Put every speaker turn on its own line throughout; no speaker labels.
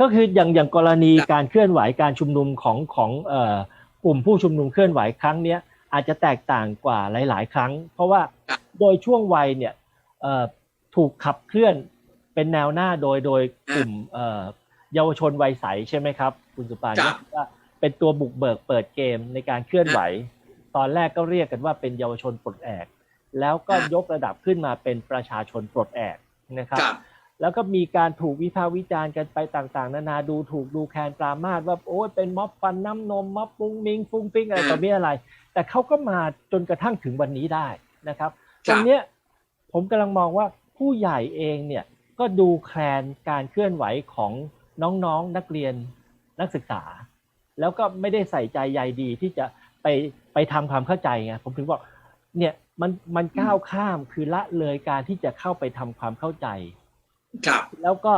ก็คืออย่างอย่างกรณีการเคลื่อนไหวการชุมนุมของของเอ่อกลุ่มผู้ชุมนุมเคลื่อนไหวครั้งเนี้ยอาจจะแตกต่างกว่าหลาย ๆ ครั้ง เพราะว่า
ครับ
โดยช่วงวัยเนี่ยเอ่อถูกขับเคลื่อนเป็นแนวหน้าโดยโดยกลุ่มเอ่อเยาวชนวัยใสใช่ไหมครับ คุณสุปาน
ครับ
ว่าเป็นตัวบุกเบิกเปิดเกมในการเคลื่อนไหว ตอนแรกก็เรียกกันว่าเป็นเยาวชนปลดแอก แล้วก็
ครับ
ยกระดับขึ้นมาเป็นประชาชนปลดแอกนะครับ
ครับ
แล้วก็มีการถูกวิพากษ์วิจารณ์กันไปต่างๆ นานาดูถูกดูแคลนปรามาสว่าโอ้ยเป็นม็อบฟันน้ำนมม็อบปุ้งมิงฟุ้งปิ้งอะไร
อืม
ต่อมีอะไร แต่เขาก็มาจนกระทั่งถึงวันนี้ได้นะครับ
ครั
ต
บ
รงเนี้ยผมกำลังมองว่าผู้ใหญ่เองเนี่ยก็ดูแคลนการเคลื่อนไหวของน้องๆนักเรียนนักศึกษา แล้วก็ไม่ได้ใส่ใจใยดีที่จะไปไปทำความเข้าใจไงผมถึงบอกเนี่ยมันมันก้าวข้ามคือละเลยการที่จะเข้าไปทำความเข้าใจ
ครับ
แล้วก็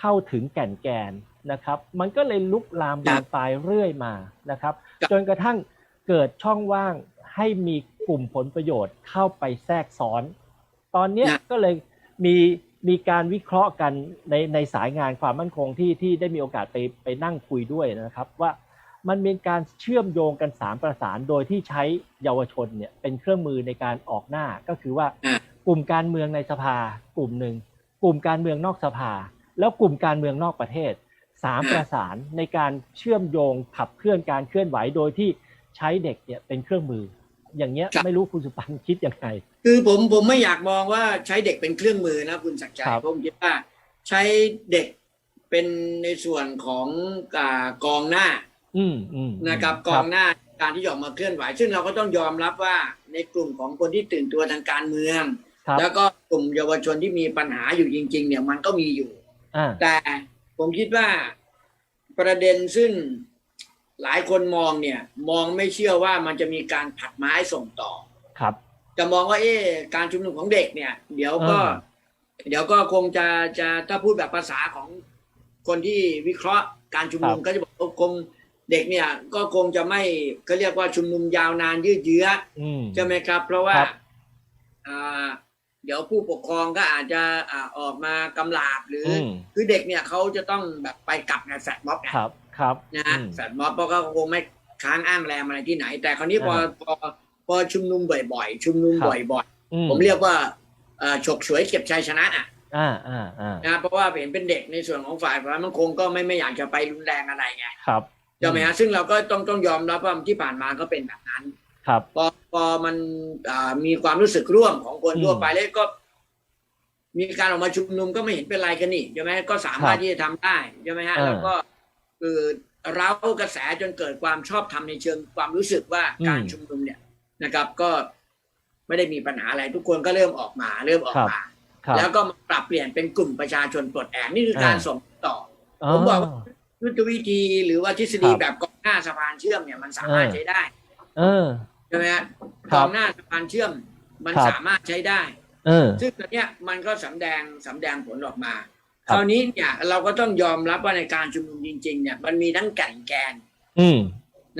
เข้าถึงแก่นแกนนะครับ มันก็เลยลุกลามบานปลายเรื่อยมานะครับ
ครับ
จนกระทั่งเกิดช่องว่างให้มีกลุ่มผลประโยชน์เข้าไปแทรกซ้อน ตอนเนี้ยก็เลยมีมีการวิเคราะห์กันในในสายงานความมั่นคงที่ที่ได้มีโอกาสไปไปนั่งคุยด้วยนะครับว่ามันมีการเชื่อมโยงกันสามประสานโดยที่ใช้เยาวชนเนี่ยเป็นเครื่องมือในการออกหน้าก็คือว่า
อะ
กลุ่มการเมืองในสภากลุ่มหนึ่ง กลุ่มการเมืองนอกสภา แล้วกลุ่มการเมืองนอกประเทศสามประสานในการเชื่อมโยงขับเคลื่อนการเคลื่อนไหวโดยที่ใช้เด็กเนี่ยเป็นเครื่องมือ อย่างเงี้ย
ครับ
ไม่รู้คุณสุปันคิดยังไง
คือผมผมไม่อยากมองว่าใช้เด็กเป็นเครื่องมือนะคุณศักดิ์ชัย
ครับ
ผมคิดว่าใช้เด็กเป็นในส่วนของกากองหน้า
อืมอืม
นะครับกองหน้าการที่จะออกมาเคลื่อนไหว ซึ่งเราก็ต้องยอมรับว่าในกลุ่มของคนที่ตื่นตัวทางการเมือง
ครับ
แล้วก็กลุ่มเยาวชนที่มีปัญหาอยู่จริง ๆ เนี่ยมันก็มีอยู่
อ่า
แต่ผมคิดว่าประเด็นซึ่งหลายคนมองเนี่ย มองไม่เชื่อว่ามันจะมีการผัดไม้ส่งต่อ
ครับ
จะมองว่า เอ๊ะการชุมนุมของเด็กเนี่ย เดี๋ยวก็
อ่า
เดี๋ยวก็คงจะจะถ้าพูดแบบภาษาของคนที่วิเคราะห์การชุมนุมก็จะบอกว่าคงเด็กเนี่ย ก็คงจะไม่ก็เรียกว่าชุมนุมยาวนานยืดเยื้อ
อืม
ใช่ไหมครับ เพราะว่า
ครับ
อ่า เดี๋ยวผู้ปกครองก็อาจจะอ่าออกมากำลาบหรือ
อื
อ
ม
คือเด็กเนี่ยเขาจะต้องแบบไปกลับในแฟลตม็อบไง
ครับครับ
นะฮะ
อืม
แฟลตม็อบเพราะก็คงไม่ค้างอ้างแรมอะไรที่ไหน แต่คราวนี้พอ
อ่า
พอพอชุมนุมบ่อยๆ ชุมนุม
ครับ
บ่อย
อื
ๆ ผมเรียกว่าเอ่อฉกฉวยเก็บชัยชนะอะ
อ่าอ่าอ่า
นะเพราะว่าเห็นเป็นเด็กในส่วนของฝ่ายความมั่นคงก็ไม่ไม่อยากจะไปรุนแรงอะไรไง
ครับ
ใช่ไหมฮะซึ่งเราก็ต้องต้องยอมรับว่าที่ผ่านมาก็เป็นแบบนั้น
ครับ
พอพ อมันอ่ามีความรู้สึกร่วมของคน
อืม
ทั่วไปแล้วก็ มีการออกมาชุมนุมก็ไม่เห็นเป็นไรกันนี่ใช่ไหมก็สามารถ
ครับ
ที่จะทำได้ใช่ไหมฮะ
เออ
แล้วก็คือเร้ากระแสจนเกิดความชอบธรรมในเชิงความรู้สึกว่า
อืม
การชุมนุมเนี่ยนะครับ ก็ไม่ได้มีปัญหาอะไรทุกคนก็เริ่มออกมาเริ่มออกมา
ครับ
แล้วก็มาปรับเปลี่ยนเป็นกลุ่มประชาชนปลดแอกนี่คือการ
อ่า
ส่งต่อผมบอกว่ายุทธวิธีหรือว่าทฤษฎี
ครับ
แบบกองหน้าสะพานเชื่อมเนี่ยมันสามารถ
เออ
ใช้ได้
เออ
ใช่ไหมฮะ
ครั
ก
บ
องหน้าสะพานเชื่อมมัน
ครับ
สามารถใช้ได้
เออ
ซึ่งตอนเนี้ยมันก็สำแดงสำแดงผลออกมา
ครับ
คราวนี้เนี่ยเราก็ต้องยอมรับว่าในการชุมนุมจริง ๆ เนี่ยมันมีทั้งแก่นแกน
อืม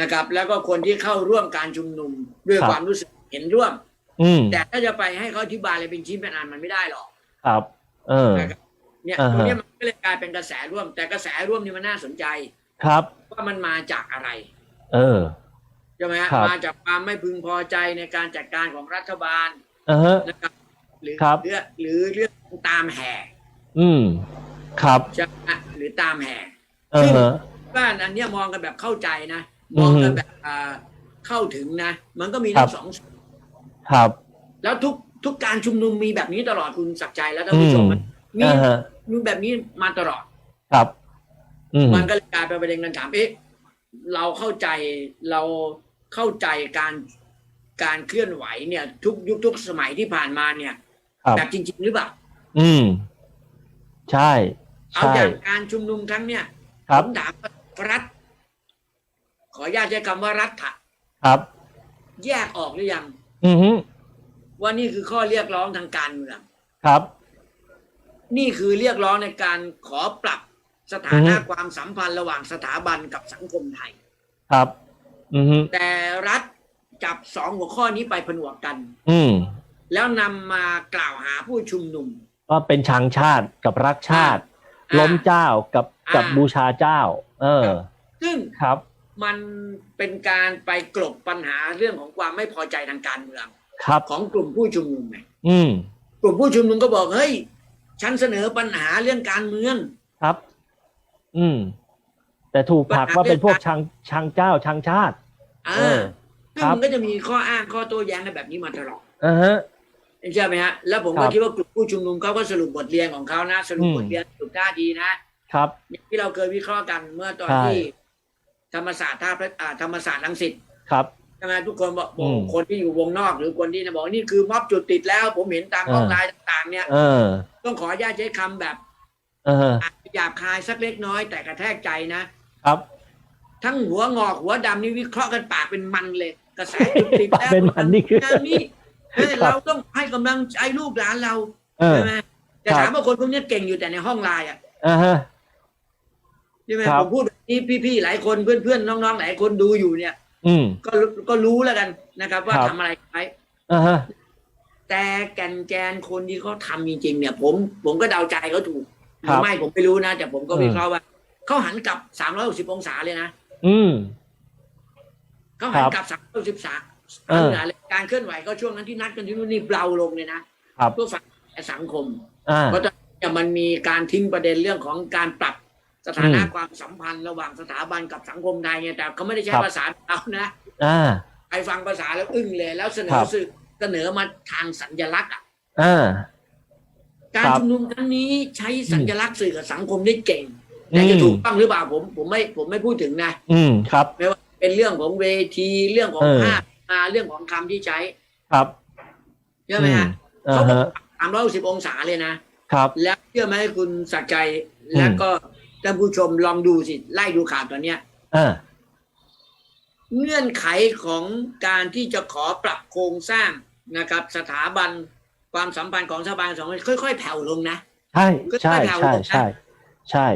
นะครับ แล้วก็คนที่เข้าร่วมการชุมนุมด้วย
ครับ
ความรู้สึกเห็นร่วม
อืม
แต่ถ้าจะไปให้เขาอธิบายอะไรเป็นชิ้นเป็นอันมันไม่ได้หรอก
ครับ เออ
นะครับเนี่ย
อ่าฮะ
ตรงเนี้ยมันก็เลยกลายเป็นกระแสร่วม แต่กระแสร่วมนี่มันน่าสนใจ
ครับ
ว่ามันมาจากอะไร
เออ
ใช่ไหมฮะ
ครับ
มาจากความไม่พึงพอใจในการจัดการของรัฐบาล
เออฮะ
นะครับหรือ
ครับ
เรื่องหรือเรื่องตามแห่
อืมครับ
ใช่ไหมฮะหรือตามแห่
เออฮะ
บ้านอันเนี้ยมองกันแบบเข้าใจนะมองกันแบบอ่าเข้าถึงนะ มันก็มี
ครั
ทั้
บ
งสอง
ครับ
แล้วทุกทุกการชุมนุมมีแบบนี้ตลอดคุณศักดิ์ใจและท่านผู้ชม
อืม
มันมี
อ่าฮะ
มีแบบนี้มาตลอด
ครับอืม
มันก็เลยกลายเป็นประเด็นกันถามเอ๊ะเราเข้าใจเรา เข้าใจการการเคลื่อนไหวเนี่ย ทุกยุคทุกสมัยที่ผ่านมาเนี่ย
ครับ
แบบจริง ๆ หรือเปล่า
อืม ใช่
เอา
ใช่
จากการชุมนุมครั้งเนี่ย
ครับ
ผมถามว่ารัฐ ขออนุญาตใช้คำว่ารัฐะ
ครับ
แยกออกหรือยัง
อือฮึ
ว่านี่คือข้อเรียกร้องทางการเมือง
ครับ
นี่คือเรียกร้องในการขอปรับสถานะความสัมพันธ์ระหว่างสถาบันกับสังคมไทย
ครับอือฮึ
แต่รัฐจับสองหัวข้อนี้ไปผนวกกัน
อืม
แล้วนำมากล่าวหาผู้ชุมนุม
ว่าเป็นชังชาติกับรักชาติ
อ่า
ล้มเจ้ากับกับ
อ่า
บูชาเจ้า เออ
ซึ่ง
ครับ
มันเป็นการไปกลบปัญหาเรื่องของความไม่พอใจทางการเมือง
ครับ
ของกลุ่มผู้ชุมนุมไง
อืม
กลุ่มผู้ชุมนุมก็บอกเฮ้ยฉันเสนอปัญหาเรื่องการเมือง
ครับ อืม แต่ถูกผลักว่าเป็นพวกชังชังเจ้าชังชาติ
อ่า
เออ
ซึ่ง
ครับ
มันก็จะมีข้ออ้างข้อโต้แย้งในแบบนี้มาตลอด
อ่าฮะ
ใช่ไหมฮะแล้วผม
ครั
ก็
บ
คิดว่ากลุ่มผู้ชุมนุมเขาก็สรุปบทเรียนของเขานะ สรุป
อืม
บทเรียนสรุปท่าทีนะครับอย่างที่เราเคยวิเคราะห์กันเมื่อตอน
ใช่
ที่ ธรรมศาสตร์ท่าพระอ่าธรรมศาสตร์ลังสิต
ครับ
ใช่ไหมทุกคนบอก
อืม
คนที่อยู่วงนอกหรือคนที่จะบอกนี่คือม็อบจุดติดแล้ว ผมเห็นตาม
เออ
ข้อไลน์ต่าง ๆ เนี่ย
เออ
ต้องขออนุญาตใช้คำแบบ
เออ
อาจจะหยาบคายสักเล็กน้อยแต่กระแทกใจนะ ครับ ทั้งหัวงอกหัวดำนี่วิเคราะห์กันปากเป็นมันเลย กระแสจุดติดแล้ว
เป็นมันนี่คือ
ย่างนี้เฮ้ย
ครับ
เราต้องให้กำลังใจลูกหลานเรา
เออ
ใช่ไหมแต่
ครับ
ถามว่าคนพวกนี้เก่งอยู่แต่ในห้องไลน์อะ
อ่าฮะ
ใช่ไหม
ครับ
ผมพูดแบบนี้พี่ๆหลายคนเพื่อนๆน้องๆหลายคนดูอยู่เนี่ย
อืม
ก็รู้ก็รู้แล้วกันนะครับ ว่า
ครับ
ทำอะไรไป
อ่าฮะ
แต่แก่นแกนคนที่เขาทำจริง ๆ เนี่ย ผมผมก็เดาใจเขาถูกห
ครั
รือบไม่ผมไม่รู้นะแต่ผมก็
อืม
วิเคราะห์ว่า เขาหันกลับ360องศาเลยนะ
อืม
เขาหัน
ครับ
กลับ360องศา
เออ
การเคลื่อนไหวก็ช่วงนั้นที่นัดกันที่นู่นนี่เบาลงเลยนะครับเพื่อฝังสังคม
อ่า
เพราะตอนนี้มันมีการทิ้งประเด็นเรื่องของการปรับสถานะ
อืม
ความสัมพันธ์ระหว่างสถาบันกับสังคมไทยเนี่ยแต่เขาไม่ได้ใช้
ครับ
ภาษาเอานะ
อ่า
ใครฟังภาษาแล้วอึ้งเลย แล้วเสน
ครั
อบสื่อเสนอมาทางสัญลักษณ์อะ
อ่า
การ
ครับ
ชุมนุมครั้งนี้ใช้สัญลักษณ์สื่อกับสังคมได้เก่ง
อื
แต่
ม
จะถูกต้องหรือเปล่าผมผมไม่ผมไม่พูดถึงนะ
อืมครับ
ไม่ว่าเป็นเรื่องของเวทีเรื่องของ
เออ
ภาพมาเรื่องของคำที่ใช้
ครับ
ใช่ไหมฮะ
อือ่า
เขาบอก
ฮะ
สามร้อยสิบองศาเลยนะ
ครับ
แล้วเชื่อไหมคุณสักใจ
อืม
แล้วก็ท่านผู้ชมลองดูสิ ไล่ดูข่าวตอนเนี้ย
อ่า
เงื่อนไขของการที่จะขอปรับโครงสร้างนะครับ สถาบันความสัมพันธ์ของสถาบันสองค่อยๆแผ่วลงนะ
ใช่ ใช่
ก็
ใช่
ไม่เอา
ใช่ ใช่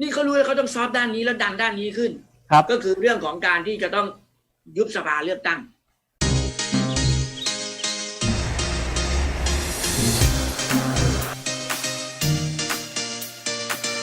นี่เขารู้แล้วเขาต้องซอฟต์ด้านนี้แล้วดันด้านนี้ขึ้น
ครับ
ก็คือเรื่องของการที่จะต้องยุบสภาเลือกตั้ง